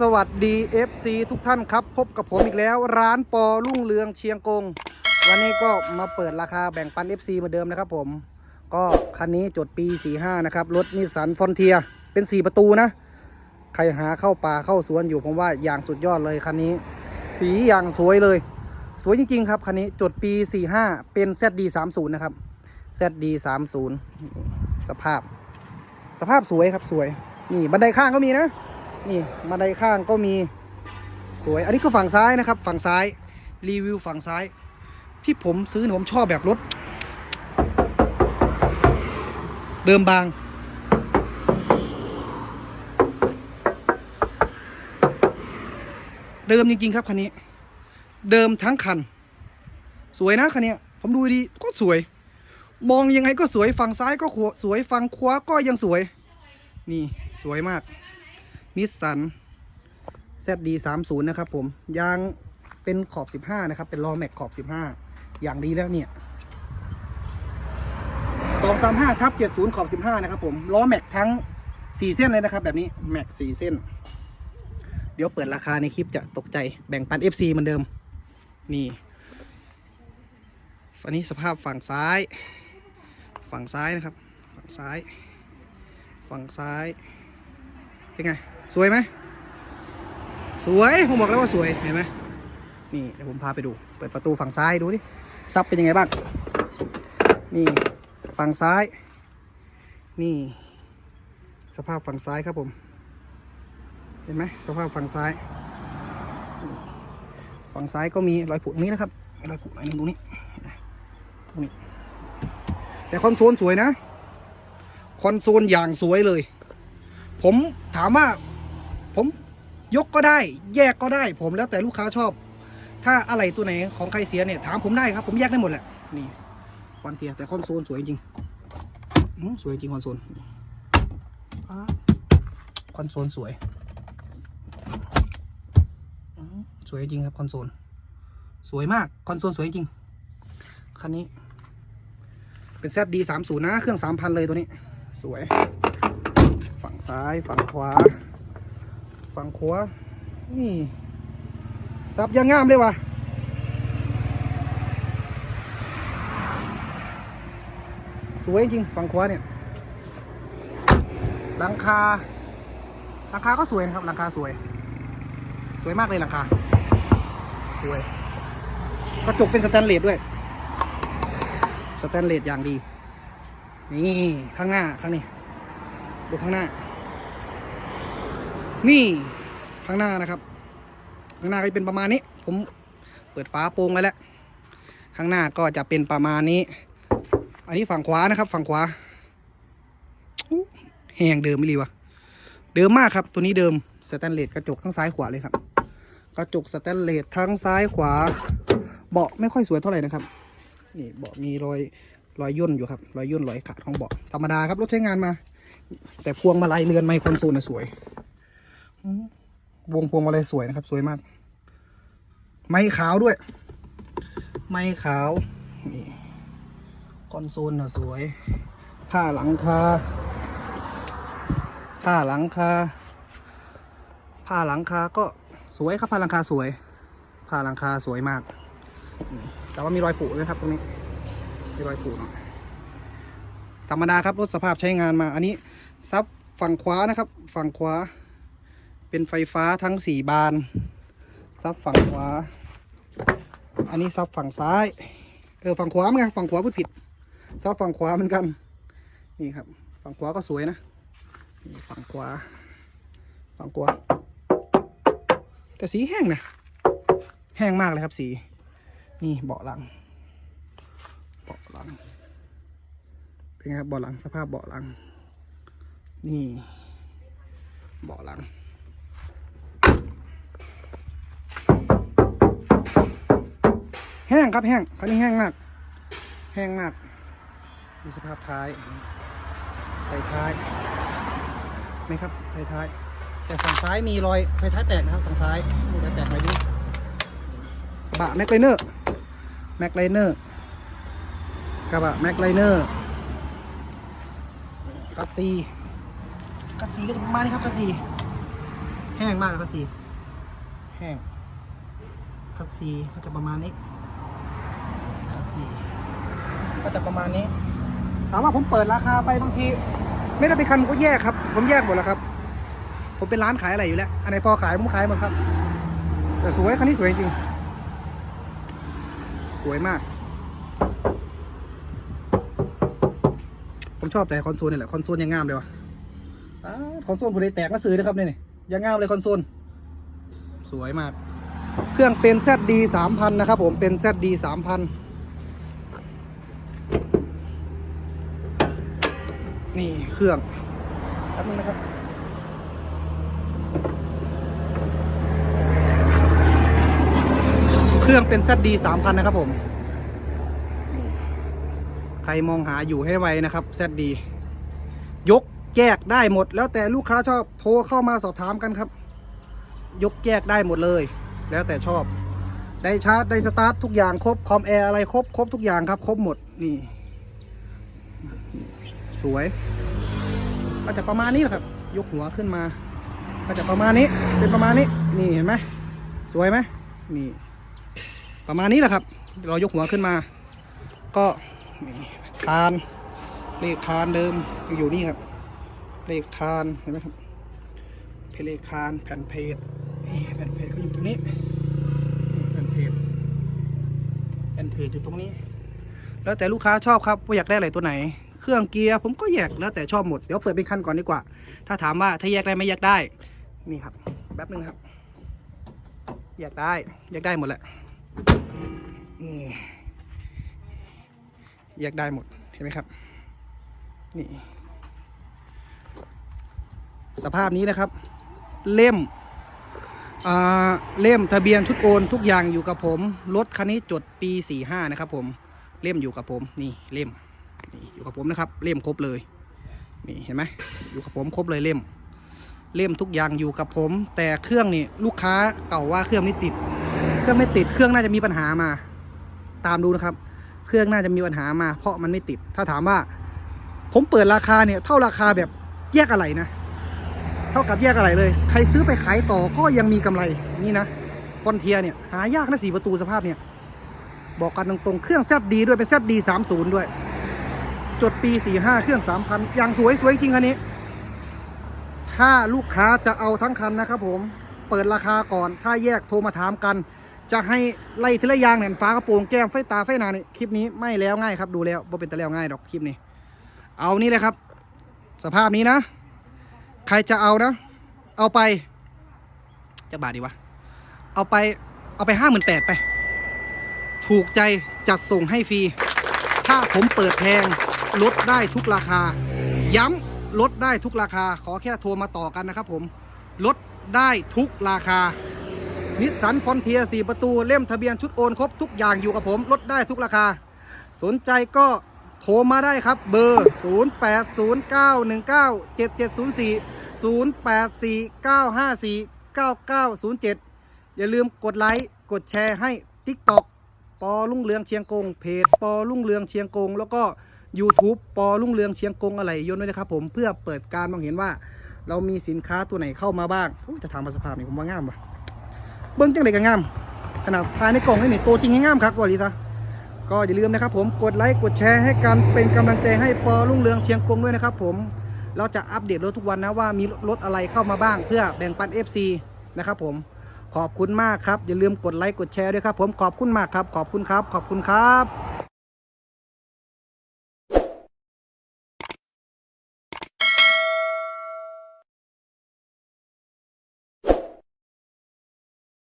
สวัสดี FC ทุกท่านครับพบกับผมอีกแล้ว ร้านปอรุ่งเรืองเชียงกง วันนี้ก็มาเปิดราคาแบ่งปัน FC เหมือนเดิมนะครับผม ก็คันนี้จดปี 45 นะครับ รถนิสสันฟอนเทียเป็น 4 ประตูนะ ใครหาเข้าป่าเข้าสวนอยู่ผมว่าอย่างสุดยอดเลยคันนี้ สีอย่างสวยเลย สวยจริง ๆ ครับคันนี้จดปี 45 เป็น ZD 30 นะครับ ZD 30 สภาพ สภาพสวยครับสวย นี่บันไดข้างก็มีนะ นี่บันข้างก็มีสวย อันนี้ก็ฝั่งซ้ายนะครับ ฝั่งซ้ายรีวิวฝั่งซ้าย ที่ผมซื้อผมชอบแบบรถ เดิมบาง เดิมจริงๆครับคันนี้ เดิมทั้งคัน สวยนะคันนี้ผมดูดีก็สวย มองยังไงก็สวยฝั่งซ้ายก็สวยฝั่งขวาก็ยังสวย นี่สวยมาก นิสสัน ZD 3 0 นะครับผม ยางเป็นขอบ 15 นะครับ เป็นล้อแม็กขอบ 15 อย่างดีแล้วเนี่ย 235ทับ70 ขอบ 15 นะครับผม ล้อแม็กทั้ง 4 เส้นเลยนะครับ แบบนี้ แม็ก 4 เส้น เดี๋ยวเปิดราคาในคลิปจะตกใจ แบ่งปัน FC เหมือนเดิม นี่ อันนี้สภาพฝั่งซ้าย ฝั่งซ้ายนะครับ ฝั่งซ้าย ฝั่งซ้าย เป็นไง สวยไหมสวยผมบอกแล้วว่าสวยเห็นไหมนี่เดี๋ยวผมพาไปดู เปิดประตูฝั่งซ้ายดูดิซับเป็นยังไงบ้าง นี่ฝั่งซ้าย นี่ สภาพฝั่งซ้ายครับผม เห็นไหมสภาพฝั่งซ้าย ฝั่งซ้ายก็มีรอยผุตรงนี้นะครับรอยผุอยหนึงตรงนี้ตรงนี้ แต่คอนโซลสวยนะ คอนโซลอย่างสวยเลย ผมถามว่า ผมยกก็ได้ แยกก็ได้ ผมแล้วแต่ลูกค้าชอบ ถ้าอะไรตัวไหนของใครเสียเนี่ยถามผมได้ครับ ผมแยกได้หมดแหละนี่คอนเทียแต่คอนโซลสวยจริงสวยจริงคอนโซลคอนโซลสวยสวยจริงครับคอนโซลสวยมากคอนโซลสวยจริงคันนี้ เป็น ZD 3 0นะ เครื่อง3,000เลยตัวนี้ สวย ฝั่งซ้ายฝั่งขวา ฝั่งขวานี่ซับยังงามเลยว่ะสวยจริงฝั่งขวาเนี่ยหลังคาหลังคาก็สวยนะครับหลังคาสวย สวยมากเลยหลังคาสวยกระจกเป็นสแตนเลสด้วยสแตนเลสอย่างดี นี่ข้างหน้าข้างนี้ดูข้างหน้า นี่ข้างหน้านะครับ ข้างหน้าก็จะเป็นประมาณนี้ ผมเปิดฝาโปร่งไว้แล้ว ข้างหน้าก็จะเป็นประมาณนี้ อันนี้ฝั่งขวานะครับ ฝั่งขวาแหงเดิมไม่รีวะเดิมมากครับ ตัวนี้เดิมสแตนเลสกระจกทั้งซ้ายขวาเลยครับ กระจกสแตนเลสทั้งซ้ายขวา เบาะไม่ค่อยสวยเท่าไหร่นะครับ นี่เบาะมีรอยรอยย่นอยู่ครับ รอยย่นรอยขาดของเบาะธรรมดาครับรถใช้งานมา แต่พวงมาลัยเรือนไมค์คอนโซนสวย วงพวงมาลัยสวยนะครับ สวยมาก ไม้ขาวด้วย ไม้ขาวนี่คอนโซลน่ะสวย ผ้าหลังคา ผ้าหลังคา ผ้าหลังคาก็สวยครับผ้าหลังคาสวย ผ้าหลังคาสวยมาก แต่ว่ามีรอยผุด้วยครับตรงนี้ มีรอยผุหน่อยธรรมดาครับรถสภาพใช้งานมา อันนี้ซับฝั่งขวานะครับ ฝั่งขวา เป็นไฟฟ้าทั้งสี่บาน ซับฝั่งขวา อันนี้ซับฝั่งซ้าย เออฝั่งขวาเหมฝั่งขวาพูดผิด ซับฝั่งขวาเหมือนกัน นี่ครับ ฝั่งขวาก็สวยนะนี่ฝั่งขวา ฝั่งขวา แต่สีแห้งนะ แห้งมากเลยครับสี นี่เบาะหลัง เบาะหลัง เป็นไงครับเบาะหลัง สภาพเบาะหลัง นี่ เบาะหลัง ห้งครับแห้งคันนี้แห้งมาก แห้งมากดูสภาพท้ายไฟท้ายไหมครับไฟท้าย แต่ฝั่งซ้ายมีรอยไฟท้ายแตกนะครับฝั่งซ้ายมีรอยแตกไว้ดิกระบะแม็กไลเนอร์แม็กไลเนอร์กระบะแม็กไลเนอร์กัสซีกัสซีก็จะประมาณนี้ครับกัสซีแห้งมากคัสซีแห้งคัสซีก็จะประมาณนี้ ก็จะประมาณนี้ ถามว่าผมเปิดราคาไปบางที ไม่ได้เป็นคันก็แยกครับ ผมแยกหมดแล้วครับ ผมเป็นร้านขายอะไรอยู่แล้ว อันไหนพอขายผมขายหมดครับ แต่สวยคันนี้สวยจริง สวยมาก ผมชอบแต่คอนโซลนี่แหละคอนโซลยังงามเลยวะคอนโซลผมได้แตกมาซื้อนะครับนี่นี่ยังงามเลยคอนโซลสวยมาก เครื่องเป็น ZD 3000 นะครับผมเป็น ZD 3000 นี่เครื่องแป๊บนึงนะครับเครื่องเป็น ZD 3000 นะครับผม ใครมองหาอยู่ให้ไวนะครับ ZD ยกแยกได้หมด แล้วแต่ลูกค้าชอบโทรเข้ามาสอบถามกันครับ ยกแยกได้หมดเลย แล้วแต่ชอบ ได้ชาร์จ ได้สตาร์ททุกอย่างครบ คอมแอร์อะไรครบ ครบทุกอย่างครับ ครบหมด นี่นี่ สวย ก็จะประมาณนี้แหละครับ ยกหัวขึ้นมา ก็จะประมาณนี้ เป็นประมาณนี้ นี่เห็นไหมสวยไหมนี่ ประมาณนี้แหละครับ เรายกหัวขึ้นมา ก็คาน เลขคานเดิมอยู่นี่ครับ เลขคานเห็นไหมครับเพเลคานแผ่นเพจนี่แผ่นเพจก็อยู่ตรงนี้แผ่นเพจแผ่นเพจอยู่ตรงนี้ แล้วแต่ลูกค้าชอบครับว่าอยากได้อะไรตัวไหน เครื่องเกียร์ผมก็แยกแล้วแต่ชอบหมด เดี๋ยวเปิดเป็นคันก่อนดีกว่า ถ้าถามว่าถ้าแยกได้ไม่แยกได้ นี่ครับ แป๊บนึงครับ แยกได้ แยกได้หมดแหละ นี่ แยกได้หมด เห็นไหมครับ นี่ สภาพนี้นะครับ เล่มอ่าเล่มทะเบียนชุดโอนทุกอย่างอยู่กับผม รถคันนี้จดปี 45 นะครับผม เล่มอยู่กับผม นี่เล่ม นี่อยู่กับผมนะครับ เล่มครบเลยนี่เห็นไหมอยู่กับผมครบเลยเล่ม เล่มทุกอย่างอยู่กับผม แต่เครื่องนี่ลูกค้าเก่าว่าเครื่องไม่ติด เครื่องไม่ติดเครื่องน่าจะมีปัญหามา ตามดูนะครับ เครื่องน่าจะมีปัญหามา เพราะมันไม่ติด ถ้าถามว่า ผมเปิดราคาเนี่ย เท่าราคาแบบแยกอะไรนะเท่ากับแยกอะไรเลย ใครซื้อไปขายต่อก็ยังมีกำไรนี่นะฟอนเทียเนี่ยหายากนะสีประตูสภาพเนี่ยบอกกันตรงๆเครื่องแซดดีด้วยเป็นแซดดีสามศูนย์ด้วย จดปี 45 เครื่อง 3,000 อย่างสวยสวยจริงคันนี้ ถ้าลูกค้าจะเอาทั้งคันนะครับผม เปิดราคาก่อน ถ้าแยกโทรมาถามกัน จะให้ไล่ทีละยางเนี่ยฟ้ากระโปรงแก้มไฟตาไฟนานี่คลิปนี้ไม่แล้วง่ายครับดูแล้วบ่เป็นตะแล้วง่ายดอกคลิปนี้ เอานี่เลยครับ สภาพนี้นะ ใครจะเอานะ เอาไป จะบาทดีวะ เอาไปเอาไปห้าหมื่นแปดไป ถูกใจจัดส่งให้ฟรี ถ้าผมเปิดแพง ลดได้ทุกราคา ย้ำลดได้ทุกราคา ขอแค่โทรมาต่อกันนะครับผมลดได้ทุกราคานิสสันฟอนเทีย4ประตูเล่มทะเบียนชุดโอนครบทุกอย่างอยู่กับผมลดได้ทุกราคา สนใจก็โทรมาได้ครับเบอร์ 0809197704 0849549907 อย่าลืมกดไลค์กดแชร์ให้ TikTok ปอลุ่งเรืองเชียงกง เพจปอลุ่งเรืองเชียงกง แล้วก็ YouTube ปอลุ่งเรืองเชียงกงอะไรยนต์ด้วยนะครับผมเพื่อเปิดการมองเห็นว่า เรามีสินค้าตัวไหนเข้ามาบ้างอุ๊ยแต่ทางมาสภาพนี่ผมว่างามว่ะเบิ้องจังไดก็งามขนาดถ่ายในกล่องนี่นี่ตัวจริงให้งามครับวอลีซะก็อย่าลืมนะครับผมกดไลค์กดแชร์ให้กันเป็นกำลังใจให้ปอลุ่งเรืองเชียงกงด้วยนะครับผมเราจะอัปเดตรถทุกวันนะว่ามีรถอะไรเข้ามาบ้าง เพื่อแบ่งปัน FC นะครับผมขอบคุณมากครับ อย่าลืมกดไลค์กดแชร์ด้วยครับผมขอบคุณมากครับ ขอบคุณครับ ขอบคุณครับ